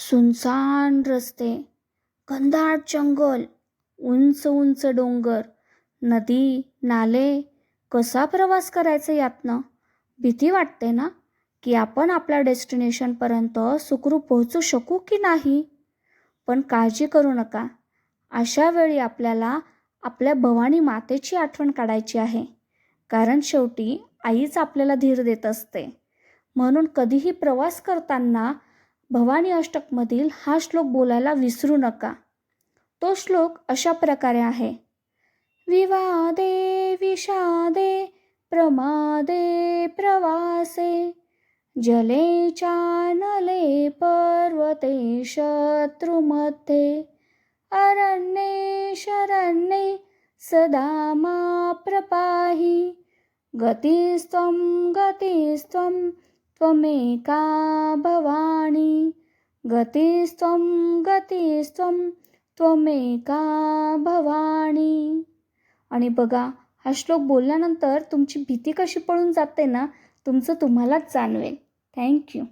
सुनसान रस्ते घनदाट जंगल उंच उंच डोंगर नदी नाले कसा प्रवास करायचा यातनं? भीती वाटते ना की आपण आपल्या डेस्टिनेशनपर्यंत सुखरूप पोहोचू शकू की नाही? पण काळजी करू नका. अशा वेळी आपल्याला आपल्या भवानी मातेची आठवण काढायची आहे. कारण शेवटी आईच आपल्याला धीर देत असते. म्हणून कधीही प्रवास करताना भवानी अष्टकमधील हा श्लोक बोलायला विसरू नका. तो श्लोक अशा प्रकारे आहे. विवादे विषादे प्रमादे प्रवासे जले चानले पर्वते शत्रुमध्ये अरण्ये शरण्ये सदा मा प्रपाहि गतिस्त्वं गतिस्त्वं त्वमेका भवानी। गतिस्त्वं गतिस्त्वं त्वमेका भवानी। आणि बघा हा श्लोक बोलल्यानंतर तुमची भीती कशी पळून जाते ना तुमचं तुम्हालाच जाणवेल. थँक्यू